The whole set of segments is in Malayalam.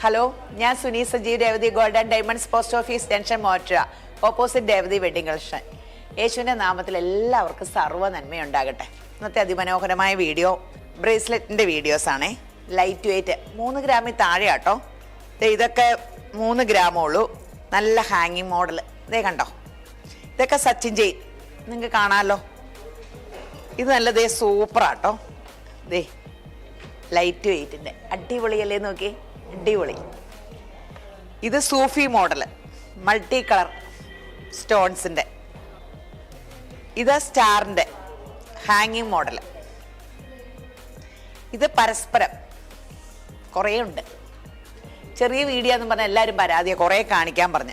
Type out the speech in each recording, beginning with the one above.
ഹലോ ഞാൻ Suni Sajeev Revathi gold and diamonds post office junction മോറ്റുക opposite Revathi wedding collection. യേശുവിന്റെ നാമത്തിൽ എല്ലാവർക്കും സർവ നന്മയുണ്ടാകട്ടെ. ഇന്നത്തെ അതിമനോഹരമായ വീഡിയോ ബ്രേസ്ലെറ്റിന്റെ വീഡിയോസ് ആണേ. ലൈറ്റ് വെയിറ്റ് മൂന്ന് ഗ്രാമിൽ താഴെ ആട്ടോ ഇതൊക്കെ മൂന്ന് ഗ്രാമേ ഉള്ളൂ. നല്ല ഹാങ്ങിങ് മോഡൽ ഇതേ കണ്ടോ? ഇതൊക്കെ സച്ചിൻ ജെയിൻ നിങ്ങൾക്ക് കാണാമല്ലോ ഇത് നല്ല ദേ സൂപ്പറാട്ടോ ദേ ലൈറ്റ് വെയിറ്റിന്റെ അടിപൊളിയല്ലേ നോക്കി അടിപൊളി. ഇത് സൂഫി മോഡൽ മൾട്ടി കളർ സ്റ്റോൺസിന്റെ ഇത് സ്റ്റാറിന്റെ ഹാങ്ങിങ് മോഡൽ ഇത് പരസ്പരം കുറേ ഉണ്ട്. ചെറിയ വീഡിയോ എന്ന് പറഞ്ഞാൽ എല്ലാവരും പരാതിയാണ് കുറേ കാണിക്കാൻ പറഞ്ഞ്.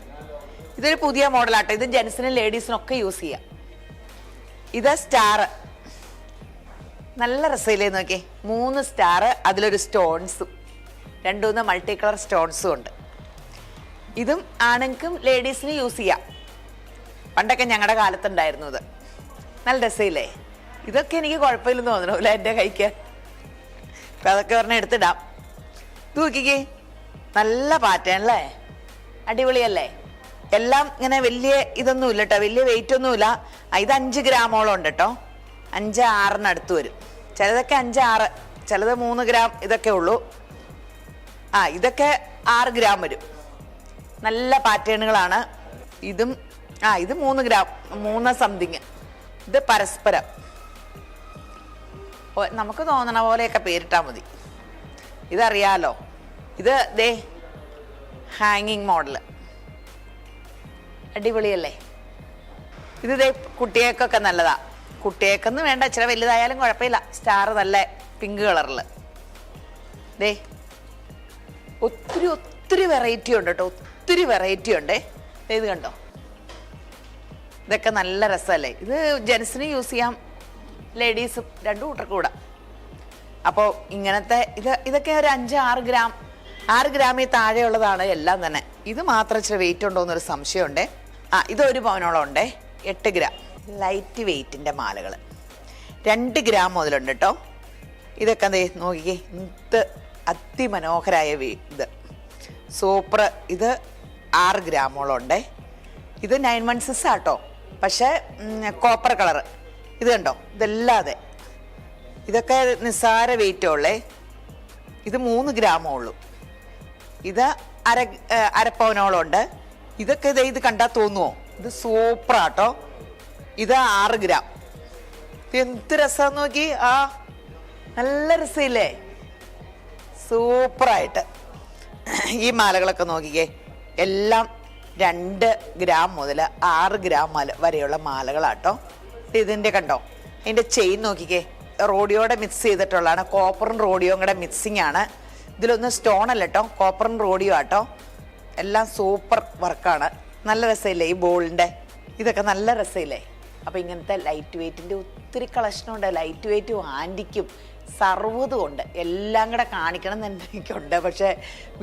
ഇതൊരു പുതിയ മോഡലാട്ടോ. ഇത് ജെൻസിനും ലേഡീസിനും ഒക്കെ യൂസ് ചെയ്യാം. ഇത് സ്റ്റാർ. നല്ല രസമില്ലേ നോക്കേ മൂന്ന് സ്റ്റാർ അതിലൊരു സ്റ്റോൺസും. രണ്ടുമൂന്ന് മൾട്ടി കളർ സ്റ്റോൺസും ഉണ്ട്. ഇതും ആണുങ്ങൾക്കും ലേഡീസിന് യൂസ് ചെയ്യാം. പണ്ടൊക്കെ ഞങ്ങളുടെ കാലത്തുണ്ടായിരുന്നു ഇത്. നല്ല രസമില്ലേ ഇതൊക്കെ എനിക്ക് കുഴപ്പമില്ലെന്ന് തോന്നണു അല്ലേ എന്റെ കൈക്ക്? അപ്പം അതൊക്കെ പറഞ്ഞാൽ എടുത്തിടാം. തൂക്കിക്കേ നല്ല പാറ്റേൺ അല്ലേ? അടിപൊളിയല്ലേ? എല്ലാം ഇങ്ങനെ വലിയ ഇതൊന്നും ഇല്ല കേട്ടോ വലിയ വെയിറ്റ് ഒന്നുമില്ല ഇത് അഞ്ച് ഗ്രാമോളം ഉണ്ട് കേട്ടോ അഞ്ച് ആറിനടുത്ത് വരും. ചിലതൊക്കെ അഞ്ച് ആറ് ചിലത് മൂന്ന് ഗ്രാം ഇതൊക്കെ ഉള്ളൂ. ആ ഇതൊക്കെ ആറ് ഗ്രാം വരും. നല്ല പാറ്റേണുകളാണ്. ഇതും ആ ഇത് മൂന്ന് ഗ്രാം മൂന്ന് സംതിങ്. ഇത് പരസ്പരം. നമുക്ക് തോന്നണ പോലെയൊക്കെ പേരിട്ടാൽ മതി. ഇതറിയാലോ. ഇത് ദേ ഹാങ്ങിങ് മോഡൽ അടിപൊളിയല്ലേ? ഇത് ദേ കുട്ടികൾക്കൊക്കെ നല്ലതാ. കുട്ടികൾക്കൊന്ന് വേണ്ട ഇച്ചിരി വലുതായാലും കുഴപ്പമില്ല. സ്റ്റാർ നല്ല പിങ്ക് കളറിൽ ദേ ഒത്തിരി ഒത്തിരി വെറൈറ്റി ഉണ്ട് കേട്ടോ. ഒത്തിരി വെറൈറ്റി ഉണ്ടേ. ഇത് കണ്ടോ? ഇതൊക്കെ നല്ല രസമല്ലേ? ഇത് ജെൻസിന് യൂസ് ചെയ്യാം. ലേഡീസും രണ്ടു കൂട്ടർക്കും കൂടാ. അപ്പോൾ ഇങ്ങനത്തെ ഇത് ഇതൊക്കെ ഒരു അഞ്ച് ആറ് ഗ്രാം. ആറ് ഗ്രാമിൽ താഴെയുള്ളതാണ് എല്ലാം തന്നെ. ഇത് മാത്രം ഇച്ചിരി വെയിറ്റ് ഉണ്ടോ എന്നൊരു സംശയമുണ്ടേ. ആ ഇതൊരു പവനോളം ഉണ്ടേ. എട്ട് ഗ്രാം. ലൈറ്റ് വെയിറ്റിന്റെ മാലകൾ രണ്ട് ഗ്രാം മുതലുണ്ട് കേട്ടോ. ഇതൊക്കെ ദേ നോക്കിക്കേ. ഇത് അതിമനോഹരായ ഇത്. സൂപ്പർ. ഇത് ആറ് ഗ്രാമോളം ഉണ്ടേ ഇത് നയൻ വൺ സിക്സ് ആട്ടോ. പക്ഷേ കോപ്പർ കളർ ഇത് കണ്ടോ? ഇതല്ലാതെ ഇതൊക്കെ നിസ്സാര വെയിറ്റേ ഉള്ളേ. ഇത് മൂന്ന് ഗ്രാമേ ഉള്ളൂ ഇത് അര ഏഹ് അരപ്പവനോളം ഉണ്ട് ഇതൊക്കെ ഇത് ഇത് കണ്ടാൽ തോന്നുമോ ഇത് സൂപ്പറാട്ടോ ഇത് ആറ് ഗ്രാം. എന്ത് രസമാണെന്ന് നോക്കി. ആ നല്ല രസമില്ലേ സൂപ്പറായിട്ട്. ഈ മാലകളൊക്കെ നോക്കിക്കേ. എല്ലാം രണ്ട് ഗ്രാം മുതൽ ആറ് ഗ്രാം വരെയുള്ള മാലകളാട്ടോ. ഇതിന്റെ കണ്ടോ? അതിന്റെ ചെയിൻ നോക്കിക്കേ. റോഡിയോടെ മിക്സ് ചെയ്തിട്ടുള്ളതാണ്. കോപ്പറും റോഡിയോയും കൂടെ മിക്സിങ് ആണ്. ഇതിലൊന്നും സ്റ്റോൺ അല്ല കേട്ടോ കോപ്പറും റോഡിയോ ആട്ടോ. എല്ലാം സൂപ്പർ വർക്കാണ് നല്ല രസമില്ലേ ഈ ബോളിന്റെ? ഇതൊക്കെ നല്ല രസമില്ലേ? അപ്പോൾ ഇങ്ങനത്തെ ലൈറ്റ് വെയ്റ്റിന്റെ ഒത്തിരി കളക്ഷനുണ്ട് ലൈറ്റ് വെയിറ്റും ആന്റിക്കും സർവതും ഉണ്ട് എല്ലാം കൂടെ കാണിക്കണം എന്ന് എനിക്കുണ്ട്. പക്ഷേ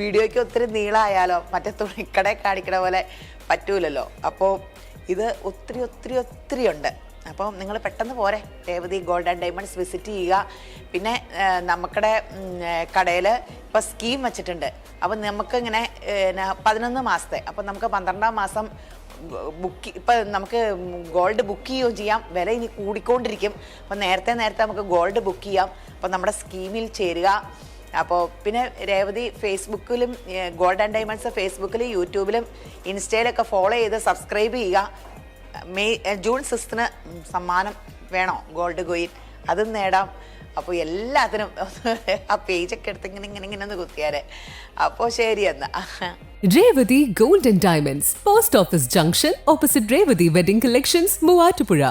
വീഡിയോയ്ക്ക് ഒത്തിരി നീളമായാലോ മറ്റേ തുണിക്കടയിൽ കാണിക്കണ പോലെ പറ്റൂലല്ലോ. അപ്പോൾ ഇത് ഒത്തിരി ഒത്തിരി ഒത്തിരി ഉണ്ട്. അപ്പോൾ നിങ്ങൾ പെട്ടെന്ന് പോരെ. Revathi gold and diamonds visit ചെയ്യുക. പിന്നെ നമുക്കടെ കടയിൽ ഇപ്പോൾ സ്കീം വെച്ചിട്ടുണ്ട്. അപ്പോൾ നമുക്കിങ്ങനെ പതിനൊന്ന് മാസത്തെ. അപ്പോൾ നമുക്ക് പന്ത്രണ്ടാം മാസം ബുക്ക് ഇപ്പം നമുക്ക് ഗോൾഡ് ബുക്ക് ചെയ്യുകയും ചെയ്യാം. വില ഇനി കൂടിക്കൊണ്ടിരിക്കും. അപ്പം നേരത്തെ നേരത്തെ നമുക്ക് ഗോൾഡ് ബുക്ക് ചെയ്യാം. അപ്പം നമ്മുടെ സ്കീമിൽ ചേരുക. അപ്പോൾ പിന്നെ രേവതി ഫേസ്ബുക്കിലും ഗോൾഡ് ആൻഡ് ഡയമണ്ട്സ് ഫേസ്ബുക്കിലും യൂട്യൂബിലും ഇൻസ്റ്റയിലൊക്കെ ഫോളോ ചെയ്ത് സബ്സ്ക്രൈബ് ചെയ്യുക. മെയ് ജൂൺ സിക്സ്തിന് സമ്മാനം വേണോ? Gold coin. അതും നേടാം. അപ്പോൾ എല്ലാത്തിനും ആ പേജൊക്കെ എടുത്ത് ഇങ്ങനെ ഇങ്ങനെ ഇങ്ങനെ ഒന്ന് കുത്തിയാരെ. അപ്പോൾ ശരി എന്നാ. Revathi gold and diamonds post office junction opposite Revathi wedding collections Muvattupuzha.